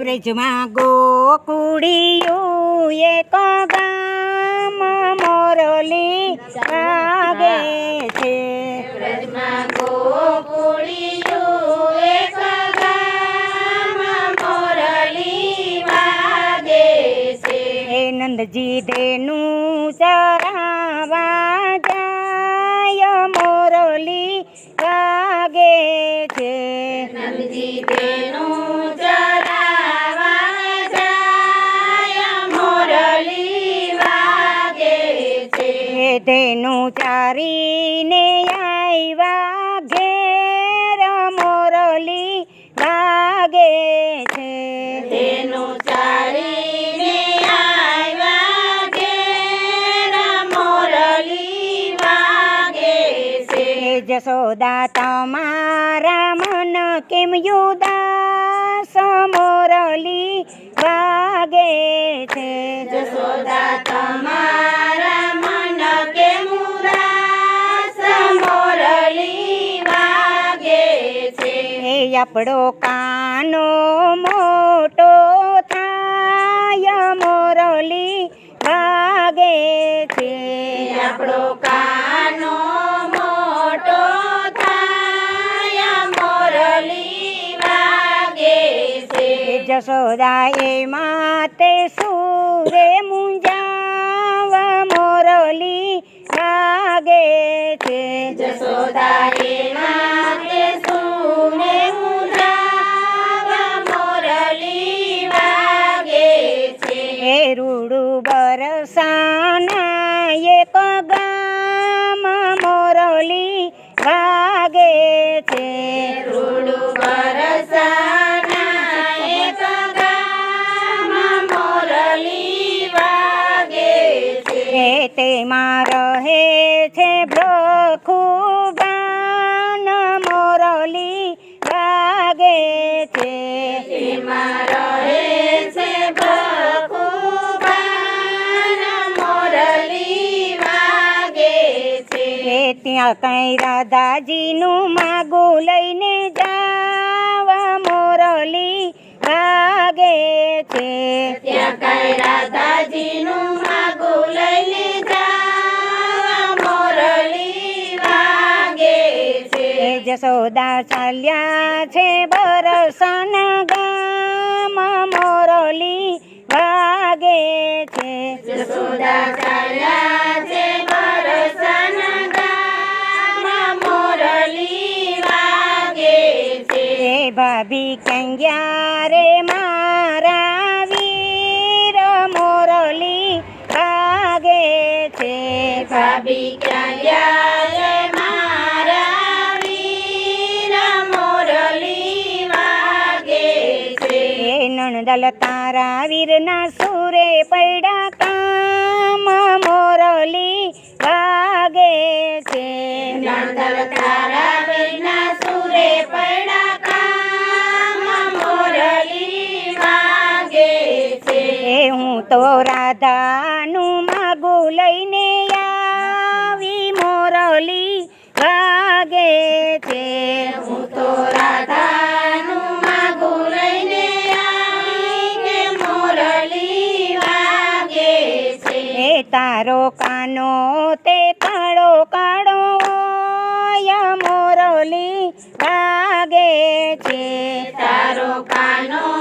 વ્રજમાં ગોકુડિયું એક ગામ મોરલી વાગે છે. નંદજી દેનું ચરાવા તેનું ચારીને આવ્યા ઘેર મોરલી વાગે છે. તેનું ચારીને આવ્યા ઘેર મોરલી વાગે છે. જસોદા તમારા મન કેમ યુદાસ મોરલી વાગે છે? જશોદા આપણો કાનો મોટો થાય મોરલી ભાગે છે. આપણો કાનો મોટો થાય મોરલી ભાગે છે. હે એ માતે સુરે મુંજાવા મોરલી ભાગે છે. જશોદા રૂડું બરસાના એક ગામ મોરલી વાગે છે. રૂડું બરસાના એક ગામ મોરલી વાગે છે. તે તેમાં ત્યાં કઈ રાધાજીનું માગું લઈને જાવા મોરલી વાગે છે. ત્યાં કઈ રાધાજીનું માગો લઈને જાવા મોરલી વાગે છે. જશોદા ચાલ્યા છે બરસન ગામ મોરલી વાગે છે. જશોદા ચાલ્યા છે ભાભી કંગ્યા રે મારા વીર મોરલી ભાગે છે. ભાભી કંગ્યા રે મારા વીર મોરલી વાગે છે. નણદલ તારા વીરના સુરે પૈડા કામ મોરલી વાગે છે. નણદલ તારા તો રાધાનું માગું લઈને આવી મોરલી વાગે છે. હું તો રાધાનું માગું લઈને આવીને મોરલી વાગે છે. એ તારો કાનો તે કાળો કાળો યા મોરલી વાગે છે. તારો કાનો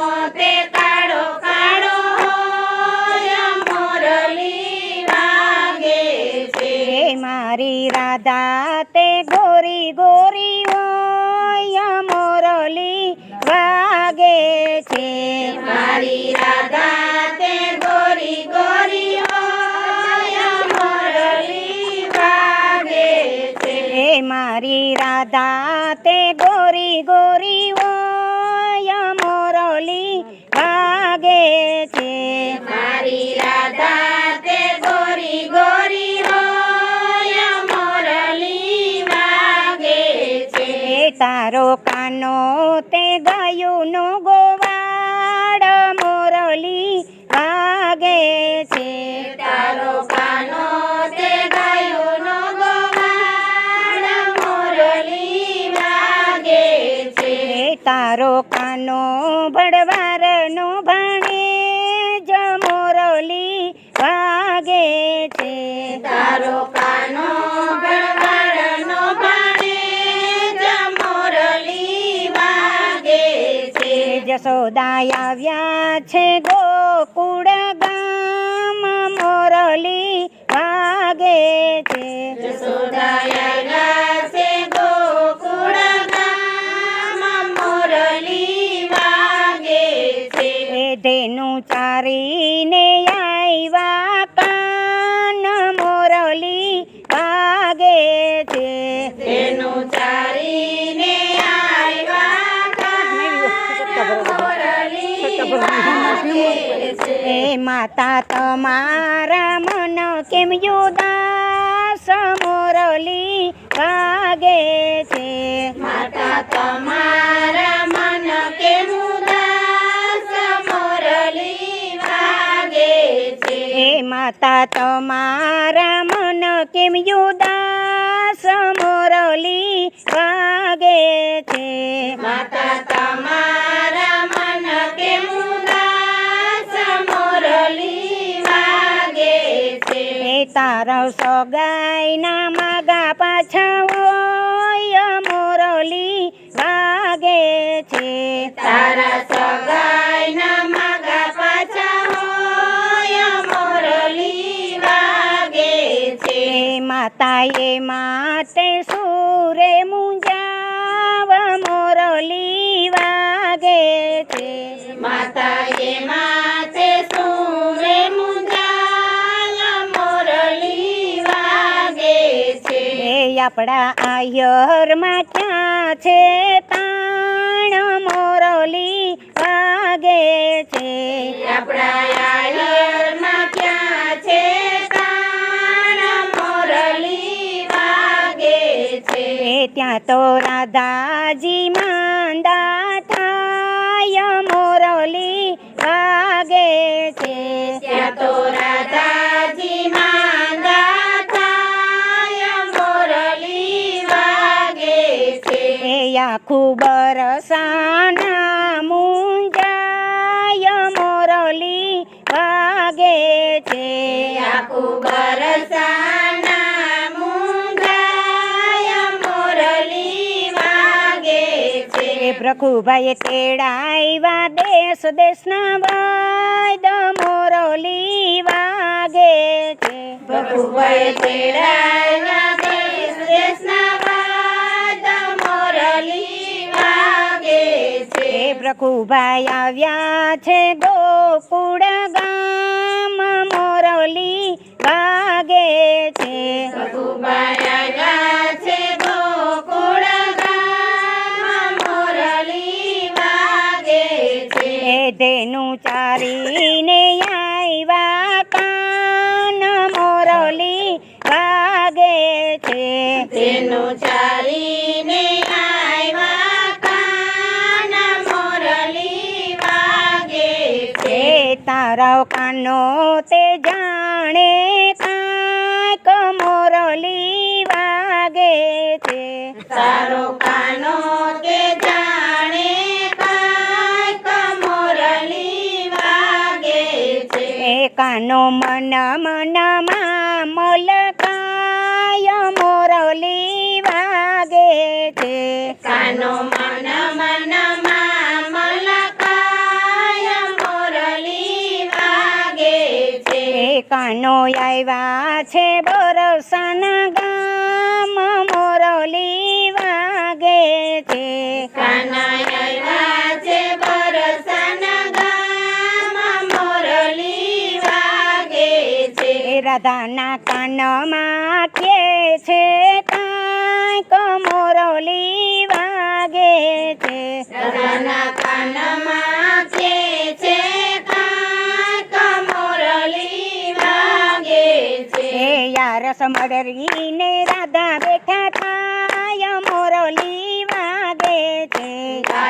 હે મારી રાધા તે ગોરી ગોરી ય મોરલી વાગે છે મારી રાધા તે ગોરી ગોરી કાનો તે ગાયું નો ગોવાડ મોરલી વાગે છે. તારો કાનો તે ગાયોનો ગોવાળ મોરલી વાગે છે. તારો કાનો ભડવારનો ભાણે આવ્યા છે ગોકુળ ગામ મોરલી વાગે છે. ધેનું ચારીને એ માતા તમારા મન કેમ યુદાસ મોરલી વાગે છે? માતા તમારા મન કે મુદાસ મોરલી વાગે છે? એ માતા તમારા મન કેમ યુદાસ મોરલી વાગે છે? માતા તમારા છે એ તારો સગાઈના માગા પાછા હોય મોરલી વાગે છે. તારા સગાઈના માગા પાછા હોય મોરલી વાગે છે. માતાએ માટે સુરે મુંજાવ મોરલી વાગે છે. માતાએ માથે આપણા આયરમાં ક્યાં છે તાણ મોરલી વાગે છે. આપણા આયરમાં ક્યાં છે તાણ મોરલી વાગે છે. ત્યાં તો રાધાજી માંદા થાય મોરલી વાગે છે. ત્યાં તો આખું બરસાના મુંજાય મોરલી વાગે છે. આખું બરસાના મુંજાય મોરલી વાગે છે. તેડાવ્યા દેશ દેશના વાદ મોરલી વાગે છે. બહુભાઈ તેડાવ્યા છે ભાઈ આવ્યા છે ગોકુળ ગામ મોરલી વાગે છે. બહુભાઈ આવ્યા છે ગોકુળ ગામ મોરલી વાગે છે. ધેનું ચારીને તારો કાનો તે જાણે કાંઈક મોરલી વાગે છે. તારો કાનો તે જાણે કાંઈક મોરલી વાગે છે. એ કાનો મન મનમાં મલકાય મોરલી વાગે છે. કાનો મન કાનો આવ્યા છે બરસાના ગામ મોરલી વાગે છે. રાધાના કાનમાં રસમ ડરવીને રાધા બેઠા થાય મોરલી વાગે છે.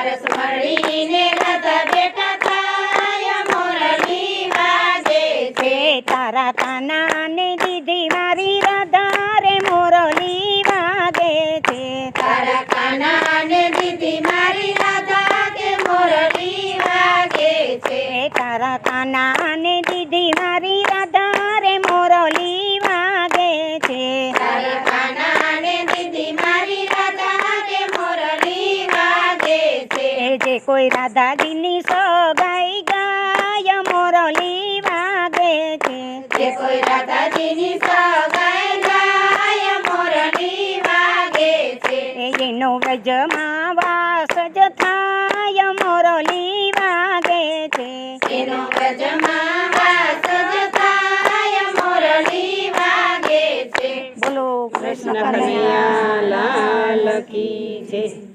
રસ મળીને રાધા બેઠા થાય મોરલી વાગે છે. તારા તાનાને દીધી મારી રાધા રે મોરલી વાગે છે. તારા તાનાને દીધી મારી રાધા કે મોરલી વાગે છે. તારા તાના એ કોઈ રાધાજીની સોગાઈ ગાય મોરલી વાગે છે. જે કોઈ રાધાજીની સગાઈ ગાય મોરલી વાગે છે. એ એનો વ્રજમાં વાસ જ થાય મોરલી વાગે છે. એનો વ્રજમાં વાસ જ થાય મોરલી વાગે છે. બોલો કૃષ્ણ કનૈયા. લાલ કી જય.